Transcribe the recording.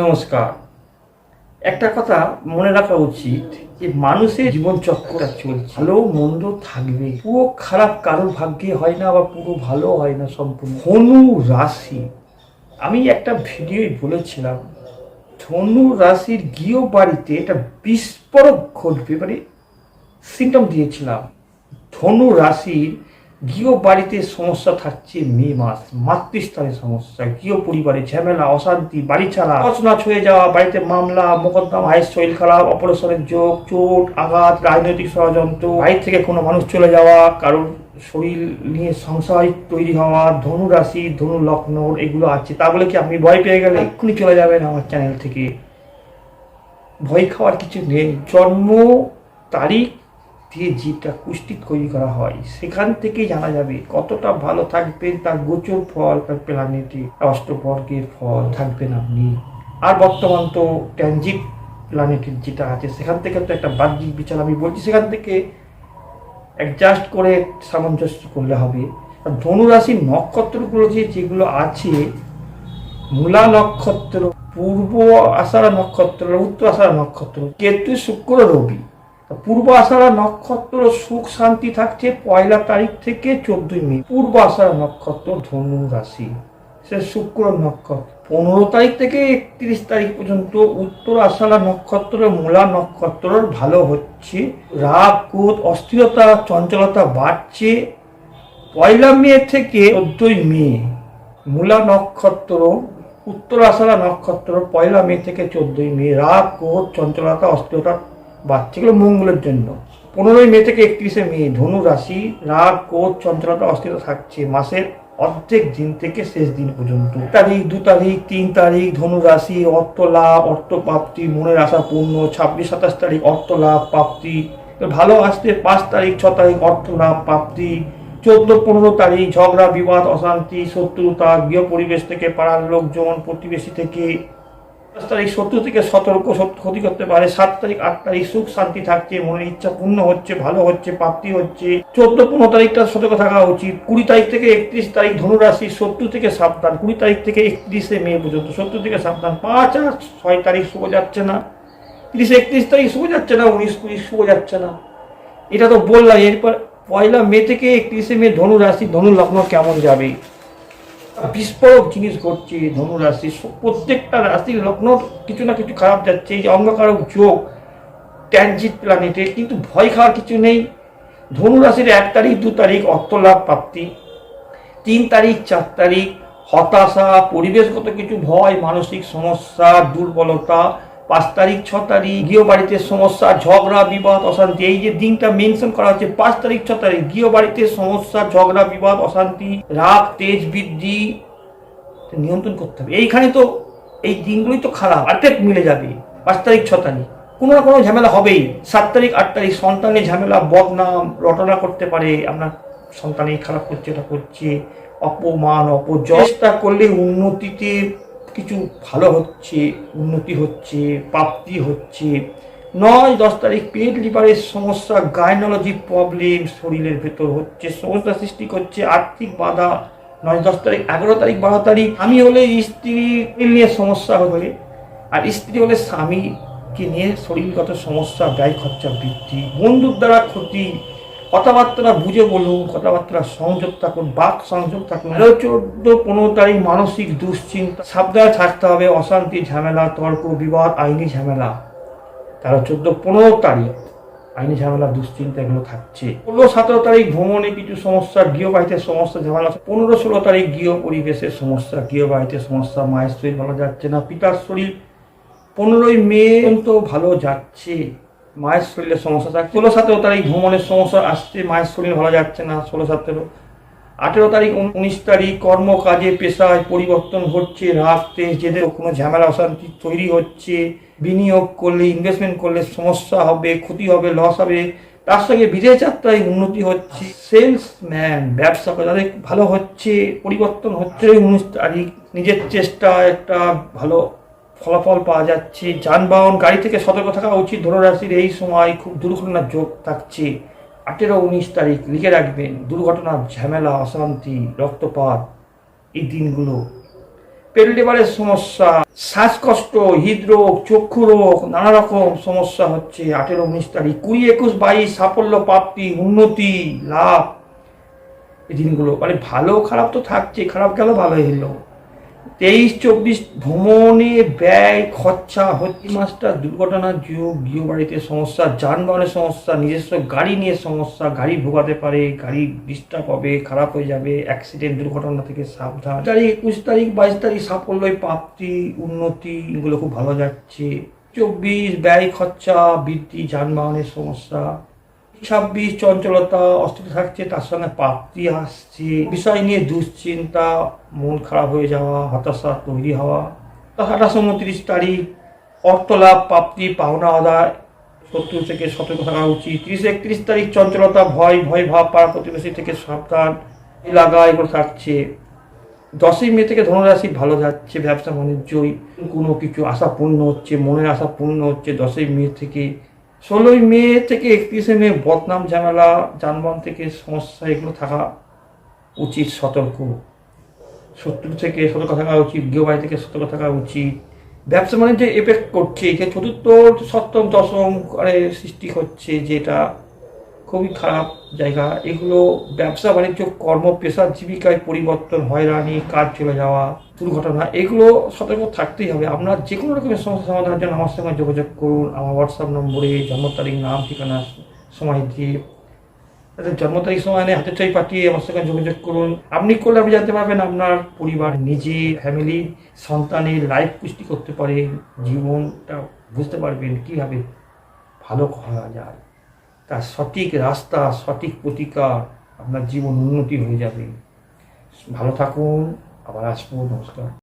নমস্কার। একটা কথা মনে রাখা উচিত যে মানুষের জীবন চক্রটা চলছে। ভালো, মন্দ থাকবে। পুরো খারাপ কারোর ভাগ্যে হয় না বা পুরো ভালো হয় না সম্পূর্ণ। ধনু রাশি। আমি একটা ভিডিওয় বলেছিলাম, ধনু রাশির গৃহ বাড়িতে একটা বিস্ফোরক ঘটবে মানে সিমটম দিয়েছিলাম। ধনু রাশির গৃহ বাড়িতে সমস্যা থাকছে মে মাস মাতৃস্থানের সমস্যা গৃহ পরিবারে ঝামেলা, অশান্তি বাড়ি ছাড়া অচনাচ হয়ে যাওয়া, বাড়িতে মামলা, মোকদ্দমা হায়ের শরীর খারাপ, অপারেশনের যোগ, চোট, আঘাত, রাজনৈতিক ষড়যন্ত্র, বাড়ি থেকে কোনো মানুষ চলে যাওয়া, কারোর শরীর নিয়ে সংশয় তৈরি হওয়া ধনু রাশি ধনু লগ্ন এগুলো আছে, তা বলে কি আপনি ভয় পেয়ে গেলে এক্ষুনি চলে যাবেন আমার চ্যানেল থেকে। ভয় খাওয়ার কিছু নেই। জন্ম তারিখ দিয়ে জীবটা কুষ্টি তৈরি করা হয়। সেখান থেকেই জানা যাবে কতটা ভালো থাকবেন তার গোচর ফল, তার প্ল্যানেটে অষ্টবর্গের ফল থাকবেন আপনি। আর বর্তমান তো ট্যানজিট প্ল্যানেটের যেটা আছে, সেখান থেকে তো একটা বাহ্যিক বিচার আমি বলছি, সেখান থেকে অ্যাডজাস্ট করে সামঞ্জস্য করলে হবে। আর ধনুরাশির নক্ষত্রগুলো যে যেগুলো আছে, মূলা নক্ষত্র, পূর্ব আষাঢ়া নক্ষত্র, উত্তর আষাঢ়া নক্ষত্র, কেতু, শুক্র, রবি। তা পূর্ব আষাঢ়া নক্ষত্র সুখ শান্তি থাকছে পয়লা তারিখ থেকে চোদ্দই মে। পূর্ব আষাঢ়া নক্ষত্র ধনু রাশি। সে শুক্র নক্ষত্র। পনেরো তারিখ থেকে একত্রিশ তারিখ পর্যন্ত উত্তর আষাঢ়া নক্ষত্র মূলা নক্ষত্র ভালো হচ্ছে। রাগ, ক্রোধ, অস্থিরতা, চঞ্চলতা বাড়ছে। পয়লা মে থেকে চোদ্দই মে। মূলা নক্ষত্র উত্তর আষাঢ়া নক্ষত্র পয়লা মে থেকে চোদ্দই মে। রাগ, ক্রোধ, চঞ্চলতা, অস্থিরতা বাড়ছে এগুলো মঙ্গলের জন্য। পনেরোই মে থেকে একত্রিশে মে, ধনু রাশি, রাগ কোচ চঞ্চলতা অস্থিরতা থাকছে। মাসের অর্ধেক দিন থেকে শেষ দিন পর্যন্ত। তারিখ, দু তারিখ, তিন তারিখ, ধনু রাশি অর্থ লাভ অর্থ প্রাপ্তি মনের আশা পূর্ণ, ছাব্বিশ, সাতাশ তারিখ অর্থ লাভ প্রাপ্তি ভালো আসতে পাঁচ তারিখ, ছ তারিখ, অর্থ লাভ, প্রাপ্তি। চোদ্দ, পনেরো তারিখ, ঝগড়া, বিবাদ, অশান্তি, শত্রুতা, গৃহ পরিবেশ থেকে পাড়ার লোকজন, প্রতিবেশী থেকে দশ তারিখ শত্রু থেকে সতর্ক, সত্য ক্ষতি করতে পারে। সাত তারিখ, আট তারিখ সুখ, শান্তি থাকছে, মনের ইচ্ছা পূর্ণ হচ্ছে, ভালো হচ্ছে, প্রাপ্তি হচ্ছে। চোদ্দ, পনেরো তারিখটা সতর্ক থাকা উচিত। কুড়ি তারিখ থেকে একত্রিশ তারিখ ধনুরাশি শত্রু থেকে সাবধান। কুড়ি তারিখ থেকে একত্রিশে মে পর্যন্ত। শত্রু থেকে সাবধান। পাঁচ আর ছয় তারিখ শুভ যাচ্ছে না। তিরিশ, একত্রিশ তারিখ শুভ যাচ্ছে না, উনিশ, কুড়ি শুভ যাচ্ছে না। এটা তো বললাম। এরপর পয়লা মে থেকে একত্রিশে মে ধনু রাশি ধনু লগ্ন কেমন যাবে? বিস্ফোরক জিনিস ঘটছে ধনু রাশি প্রত্যেকটা রাশির লগ্ন কিছু না কিছু খারাপ যাচ্ছে, এই যে অঙ্গকারক যোগ, ট্যানজিট প্ল্যানেটে, কিন্তু ভয় খাওয়ার কিছু নেই। ধনু রাশির এক তারিখ, দু তারিখ, অর্থলাভ প্রাপ্তি, তিন তারিখ, চার তারিখ, হতাশা, পরিবেশগত কিছু ভয়, মানসিক সমস্যা, দুর্বলতা পাঁচ তারিখ, ছ তারিখ, গৃহবাড়িতে সমস্যা, ঝগড়া, বিবাদ, অশান্তি। এই যে দিনটা মেনশন করা হচ্ছে, পাঁচ তারিখ, ছ তারিখ, গৃহবাড়িতে সমস্যা, ঝগড়া, বিবাদ, অশান্তি, রাগ, তেজ, বৃদ্ধি নিয়ন্ত্রণ করতে হবে। এইখানে তো এই দিনগুলোই তো খারাপ, অর্ধেক মিলে যাবে, পাঁচ তারিখ, ছ তারিখ। কোনো না কোনো ঝামেলা হবেই। সাত তারিখ, আট তারিখ সন্তানের ঝামেলা, বদনাম, রটনা করতে পারে আপনার সন্তান এই খারাপ করছে এটা করছে, অপমান অপচেষ্টা করলে উন্নতিতে কিছু ভালো হচ্ছে, উন্নতি হচ্ছে, প্রাপ্তি হচ্ছে। নয়, দশ তারিখ পেট লিভারের সমস্যা গাইনোলজি প্রবলেম শরীরের ভেতর হচ্ছে, সমস্যা সৃষ্টি করছে, আর্থিক বাধা। নয়, দশ তারিখ, এগারো তারিখ, বারো তারিখ, আমি হলে স্ত্রী নিয়ে সমস্যা হলে আর স্ত্রী হলে স্বামীকে নিয়ে শরীরগত সমস্যা, ব্যয় খরচা বৃদ্ধি, বন্ধুর দ্বারা ক্ষতি কথাবার্তা বুঝে বলুন, কথাবার্তা সংযোগ থাকুন, বাক সংযোগ থাকুন। চোদ্দ পনেরো তারিখ মানসিক দুশ্চিন্তা। সাবধানে থাকতে হবে, অশান্তি, ঝামেলা, তর্ক, বিবাদ, আইনি ঝামেলা। তেরো চোদ্দ পনেরো তারিখ আইনি ঝামেলা, দুশ্চিন্তা এগুলো থাকছে। ষোলো, সতেরো তারিখ ভ্রমণে কিছু সমস্যা গৃহবাহিতের সমস্যা, ঝামেলা পনেরো, ষোলো তারিখ গৃহ পরিবেশের সমস্যা গৃহবাহিতের সমস্যা, মায়ের শরীর ভালো যাচ্ছে না, পিতার শরীর পনেরোই মে তো ভালো যাচ্ছে। মায়ের শরীরের সমস্যা থাকে। ষোলো সতেরো তারিখ ভ্রমণের সমস্যা আসছে, মায়ের শরীর ভালো যাচ্ছে না, ষোলো সতেরো। আঠেরো তারিখ উনিশ তারিখ কর্ম কাজে পেশায় পরিবর্তন হচ্ছে রাগ তেজ যেদের কোনো ঝামেলা, অশান্তি তৈরি হচ্ছে। বিনিয়োগ করলে ইনভেস্টমেন্ট করলে সমস্যা হবে, ক্ষতি হবে লস হবে। তার সঙ্গে বিদেশ যাত্রায় উন্নতি হচ্ছে। সেলসম্যান ব্যবসা করে তাদের ভালো হচ্ছে, পরিবর্তন হচ্ছে। উনিশ তারিখ নিজের চেষ্টা একটা ভালো ফলাফল পাওয়া যাচ্ছে। যানবাহন, গাড়ি থেকে সতর্ক থাকা উচিত। ধনুরাশির এই সময় খুব দুর্ঘটনার যোগ থাকছে। আঠেরো উনিশ তারিখ, লিখে রাখবেন, দুর্ঘটনা, ঝামেলা, অশান্তি, রক্তপাত, এই দিনগুলো। পেট লিভারের সমস্যা, শ্বাসকষ্ট, হৃদরোগ, চক্ষু রোগ, নানা রকম সমস্যা হচ্ছে আঠেরো উনিশ তারিখ। কুড়ি একুশ বাইশ, সাফল্য, প্রাপ্তি, উন্নতি, লাভ, এই দিনগুলো। মানে ভালো, খারাপ তো থাকছে, খারাপ গেল ভালো এলো তেইশ চব্বিশ ভ্রমণে ব্যয়, খরচা হচ্ছে মাসটা দুর্ঘটনার যুগ গৃহ বাড়িতে সমস্যা, যানবাহনের সমস্যা, নিজস্ব গাড়ি নিয়ে সমস্যা, গাড়ি ভোগাতে পারে, গাড়ি ডিস্টার্ব হবে, খারাপ হয়ে যাবে অ্যাক্সিডেন্ট দুর্ঘটনা থেকে সাবধান। তারিখ, একুশ তারিখ, বাইশ তারিখ সাফল্য প্রাপ্তি, উন্নতি, এগুলো খুব ভালো যাচ্ছে। চব্বিশ, ব্যয়, খরচা বৃদ্ধি যানবাহনের সমস্যা। ছাব্বিশ চঞ্চলতা, অস্থির থাকছে, তার সঙ্গে প্রাপ্তি আসছে। বিষয় নিয়ে দুশ্চিন্তা, মন খারাপ হয়ে যাওয়া, হতাশা তৈরি হওয়া। আঠাশ উনত্রিশ তারিখ, অর্থলাভ প্রাপ্তি পাওনা, আদায়। শত্রু থেকে সতর্ক থাকা উচিত। তিরিশ একত্রিশ তারিখ, চঞ্চলতা, ভয় ভয়, ভাব, পাড়া প্রতিবেশী থেকে সাবধান লাগা এগুলো থাকছে। দশই মে থেকে ধনুরাশি ভালো যাচ্ছে, ব্যবসা, বাণিজ্যই কোনো কিছু আশা পূর্ণ হচ্ছে, মনের আশা পূর্ণ হচ্ছে। দশই মে থেকে ষোলোই মে থেকে একত্রিশে মে বদনাম, ঝামেলা, যানবাহন থেকে সমস্যা, এগুলো থাকা উচিত, সতর্ক। শত্রু থেকে সতর্ক থাকা উচিত গৃহবাড়ি থেকে সতর্ক থাকা উচিত। ব্যবসা বাণিজ্যে এফেক্ট করছে। যে চতুর্থ, সপ্তম, দশম সৃষ্টি হচ্ছে যেটা খুবই খারাপ জায়গা। এগুলো ব্যবসা, বাণিজ্য, কর্ম পেশার জীবিকায় পরিবর্তন, হয়রানি, কাজ চলে যাওয়া, দুর্ঘটনা, এগুলো সতর্ক থাকতেই হবে। আপনার যে কোনো রকমের সমস্যা সমাধানের জন্য আমার সঙ্গে যোগাযোগ করুন। আমার হোয়াটসঅ্যাপ নম্বরে জন্ম তারিখ, নাম, ঠিকানা, সময় দিয়ে তাদের জন্ম তারিখ, সময় নিয়ে হাতে চাই পাঠিয়ে আমার সঙ্গে যোগাযোগ করুন। আপনি করলে আপনি জানতে পারবেন আপনার পরিবার, নিজে ফ্যামিলি সন্তানের লাইফ পুষ্টি করতে পারে। জীবনটা বুঝতে পারবেন কীভাবে ভালো করা যায়। তার সঠিক রাস্তা, সঠিক প্রতিকার আপনার জীবন উন্নতি হয়ে যাবে। ভালো থাকুন, আবার আসব, নমস্কার।